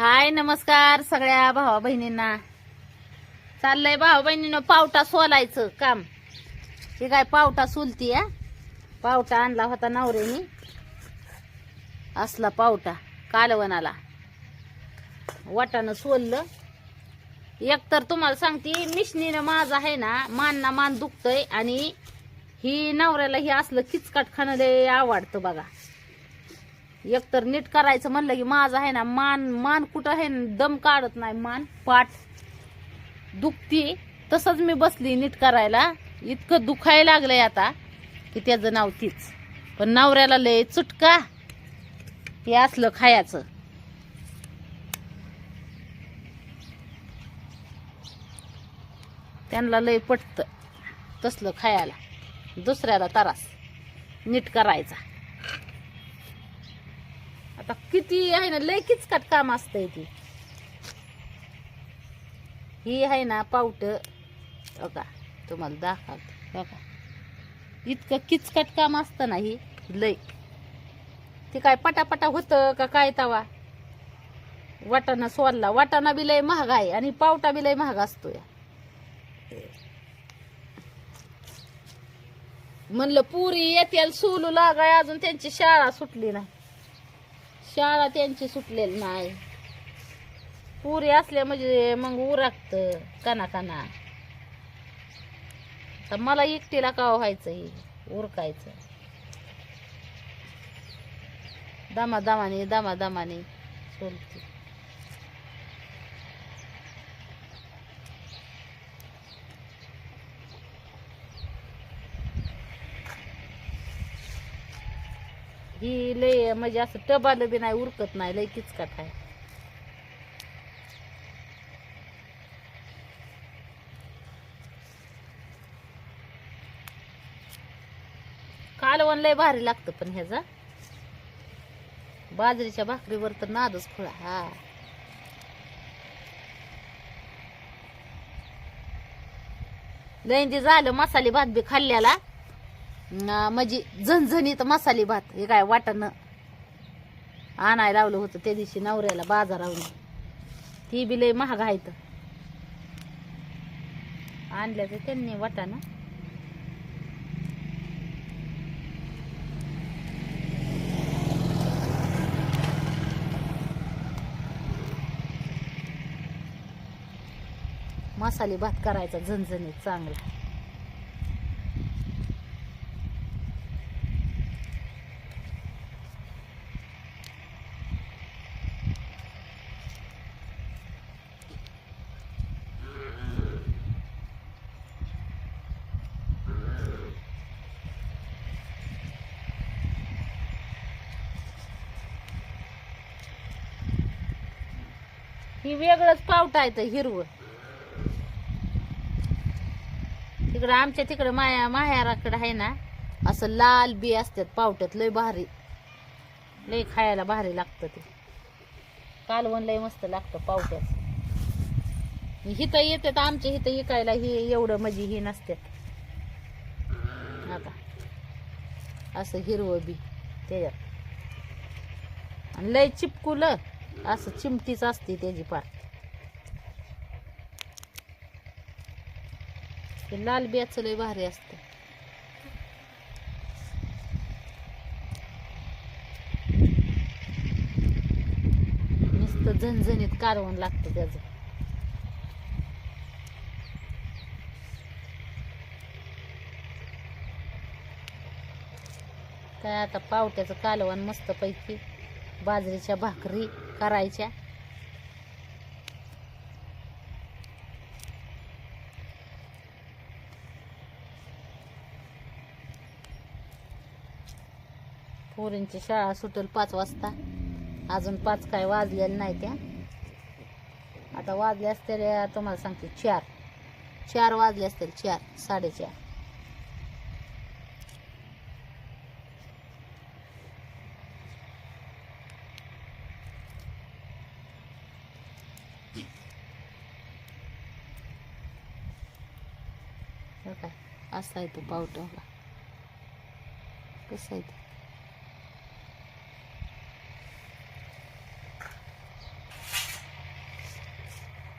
हाय नमस्कार सगळ्या भावा बहिणींना चाललंय भावा बहिणीनं पावटा सोलायचं काम. हे काय पावटा सोलती या पावटा आणला होता नवऱ्यानी. असला पावटा कालवणाला वाटानं सोललं. एक तर तुम्हाला सांगते मिशनीनं माझं आहे ना मान ना मान दुखतय आणि ही नवऱ्याला हे असलं किचकट खाणं लय आवडतं बघा. एक तर नीट करायचं म्हणलं की माझं आहे ना मान मान कुठं आहे ना दम काढत नाही मान पाठ दुखती. तसंच मी बसली नीट करायला. इतकं दुखायला लागलंय आता की त्याचं नाव तीच. पण नवऱ्याला लय चुटका. हे असलं खायचं. त्यांना लय पटतं तसलं खायला. दुसऱ्याला तरास. नीट करायचा. आता किती आहे ना लय किचकट काम असतंय ती. ही आहे ना पावट बघा तुम्हाला दाखवते बघा. इतकं किचकट काम असतं ना ही लय. ते काय पटापटा होतं का काय तवा? वाटाणा सोडला वाटाणा बी लय महाग आहे आणि पावटा बी लय महाग असतो या म्हणलं पुरी येतील सोलू लागाय अजून त्यांची शाळा सुटली नाही. शाळा त्यांची सुटलेली नाही. पुरी असल्या म्हणजे मग उरागत काना काना तर मला एकटीला का व्हायचं हे उरकायचं. दमा दमाने दमा दमाने सोलते. ही लय म्हणजे असं टबाल बी नाही उरकत नाही लय किचकट आहे. कालवण लय भारी लागतं पण ह्याचा. बाजरीच्या भाकरीवर तर नादच खुळा हा. लयंदी झालं मसाले भात बी खाल्ल्याला. म्हणजे झणझणीत मसाले भात हे काय वाटणं? आणायला लावलं होतं त्या दिवशी नवऱ्याला बाजारावून ती बी लय महाग आहेत. आणल्याचं त्यांनी वाटाणं. मसाले भात करायचा झणझणीत चांगला. ही वेगळंच पावटा येतं हिरवं. तिकडं आमच्या तिकडं माया माहेराकडं आहे ना असं लाल बी असतात पावट्यात लय भारी. लय खायला भारी लागतं ते. कालवण लय मस्त लागतं पावट्यात. हिथं येतात आमच्या हिथं इकायला ही एवढं म्हणजे हे नसतात. आता. असं हिरवं बी त्याच्यात. आणि लय चिपकुलं. असं चिमटीच असते त्याची पात ते लाल बियाचं लय भारी असतं. नुसतं झणझणीत कारवण लागतं त्याचं. काय आता पावट्याचं कालवण मस्त पैकी बाजरीच्या भाकरी करायच्या. पोरींची शाळा सुटेल पाच वाजता. अजून पाच काय वाजलेलं नाही त्या. आता वाजले असतील तुम्हाला सांगते चार. चार वाजले असतील चार साडेचार हो काय कसा आहे तो पावटा बघा कसं आहे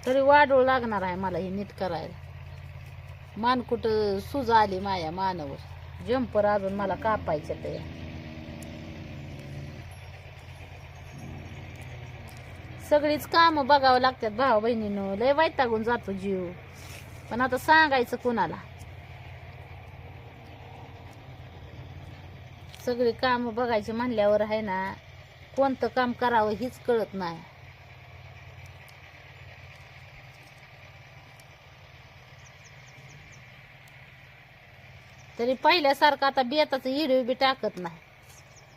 तरी वाढूळ लागणार आहे मला हे नीट करायला. मान कुठं सुज आली माया मानवर. जंपर अजून मला कापायचं ते. सगळीच कामं बघावं लागतात भाऊ बहिणीनं. लय वैतागून जातो जीव. पण आता सांगायचं कुणाला? सगळी कामं बघायची म्हणल्यावर आहे ना कोणतं काम करावं हीच कळत नाही. तरी पहिल्यासारखं आता बेताचं हिरवी बी टाकत नाही.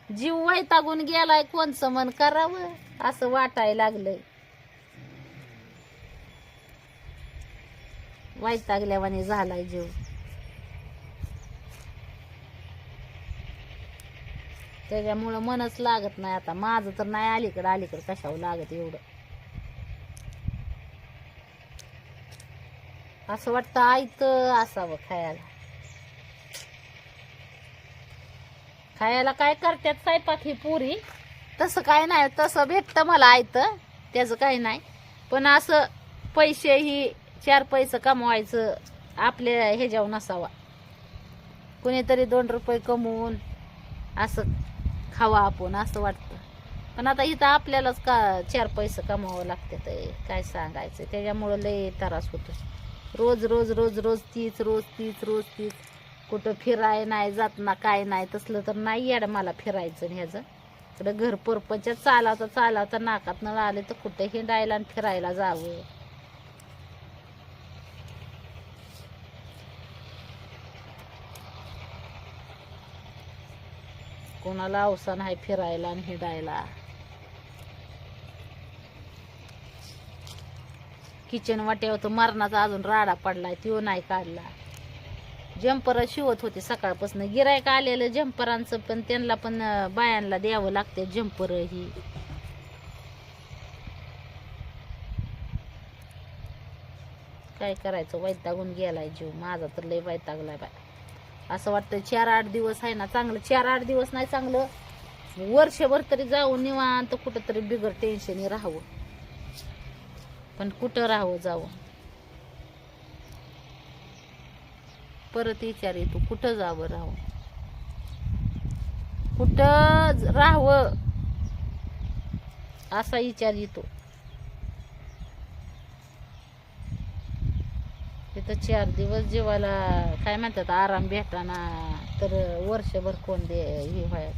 जीव वैतागून गेलाय कोणचं मन करावं असं वाटायला लागलंय. वैतागल्यावाने झालाय जीव. त्याच्यामुळं मनच लागत नाही आता. माझं तर नाही अलीकडं अलीकडं कशावर लागत एवढं. असं वाटतं आयतं असावं खायला. खायला काय करतात स्वयंपाक ही पुरी? तसं काय नाही. तसं भेटतं मला आयतं त्याचं काही नाही. पण असं पैसे ही चार पैसे कमवायचं आपल्या ह्याच्यावर नसावा. कुणीतरी दोन रुपये कमवून असं खावा आपण असं वाटतं. पण आता इथं आपल्यालाच का चार पैसे कमावं लागतात ते काय सांगायचं? त्याच्यामुळं लय त्रास होतो. रोज रोज रोज रोज तीच रोज तीच रोज तीच. कुठं फिराय नाही जात ना काय नाही तसलं तर नाही येड मला फिरायचं ह्याचं. इकडं घर परपंच चालावता चालावता नाकात न आले तर कुठं हिंडायला आणि फिरायला जावं. कोणाला अवसान आहे फिरायला आणि हिडायला. किचन वाट्यावर तर मरणाचा अजून राडा पडलाय तो नाही काढला. जम्पर शिवत होते सकाळपासून. गिरायक आलेलं जम्परांचं पण त्यांना पण बायांना द्यावं लागते जम्पर ही. काय करायचं? वैतागून गेलाय जीव. माझा तर लय वैतागलाय बाय. असं वाटतं चार आठ दिवस आहे ना चांगलं चार आठ दिवस नाही चांगलं. वर्षभर तरी जाऊ निवांत कुठं तरी बिगर टेन्शन राहावं. पण कुठं राहावं जावं? परत विचार येतो कुठं जावं राहावं? कुठं राहावं? असा विचार येतो. तिथं चार दिवस जीवाला काय म्हणतात आराम भेटाना तर वर्षभर कोण दे हे व्हाय.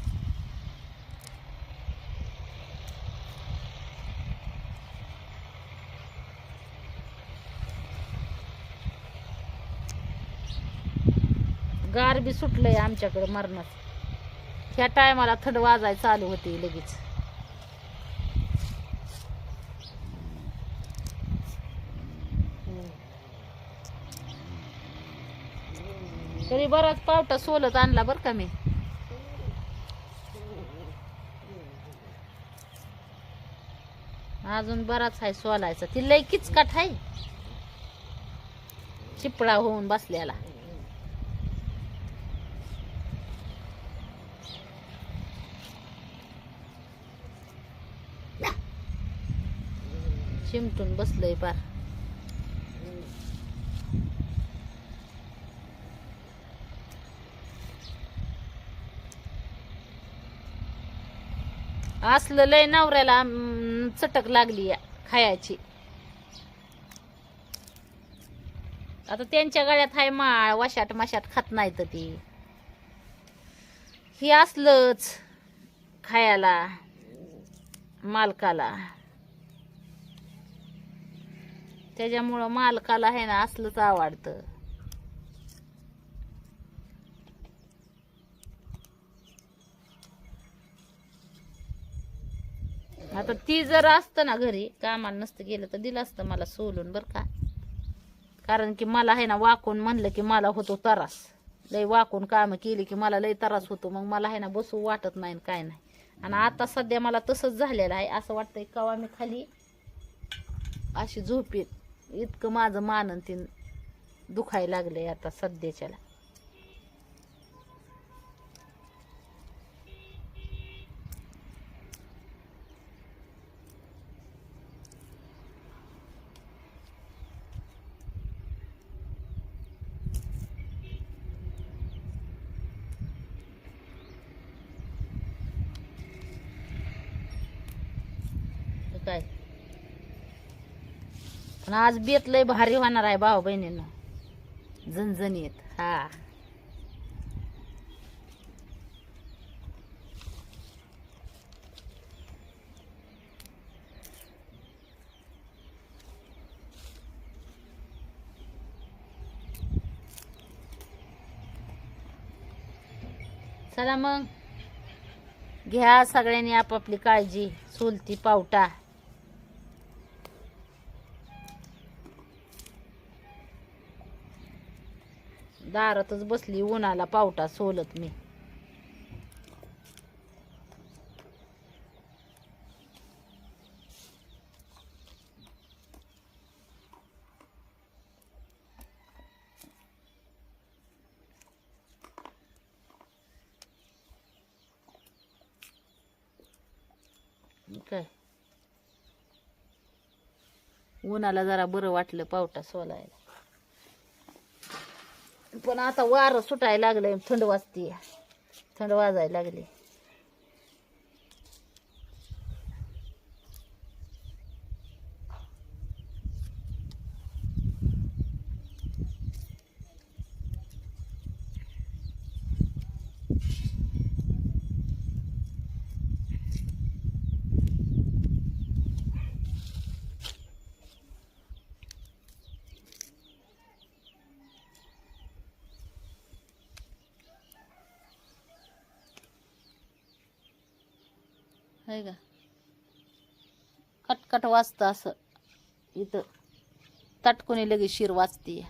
गार बी सुटलंय आमच्याकडे मरणाच. ह्या टायमाला थंड वाजाय चालू होती लगेच. तरी बराच पावटा सोलत आणला बर का मी. अजून बराच आहे सोलायचा. ती लय किचकट आहे. चिपळा होऊन बसल्याला चिमटून बसलंय पार. असलं लय नवऱ्याला चटक लागली खायची. आता त्यांच्या गळ्यात हाय माळ वशाट माशाट खात नाही तर ती. हे असलंच खायला मालकाला. त्याच्यामुळं मालकाला आहे ना असलंच आवडतं. आता ती जर असतं ना घरी कामाला नसतं गेलं तर दिलं असतं मला सोलून बरं का. कारण की मला आहे ना वाकून म्हणलं की मला होतो त्रास. लय वाकून कामं केली की मला लय त्रास होतो. मग मला आहे ना बसू वाटत नाही काय नाही. आणि आता सध्या मला तसंच झालेलं आहे. असं वाटतंय कवा मी खाली अशी झोपेत. इतकं माझं मानन तीन दुखायला लागलंय आता सध्याच्याला. काय? पण आज बेत लय भारी होणार आहे भाऊ बहिणींना. झणझणीत हा. चला मग. घ्या सगळ्यांनी आपापली काळजी चुलती पावटा. दारातच बसली उन्हाला पावटा सोलत मी. काय? उन्हाला जरा बरं वाटलं पावटा सोलायला. पण आता वारं सुटायला लागलंय थंड वाजते थंड वाजायला लागली आहे का? कटकट वाजतं असं. इथं तटकुनी लगेच शिर वाजते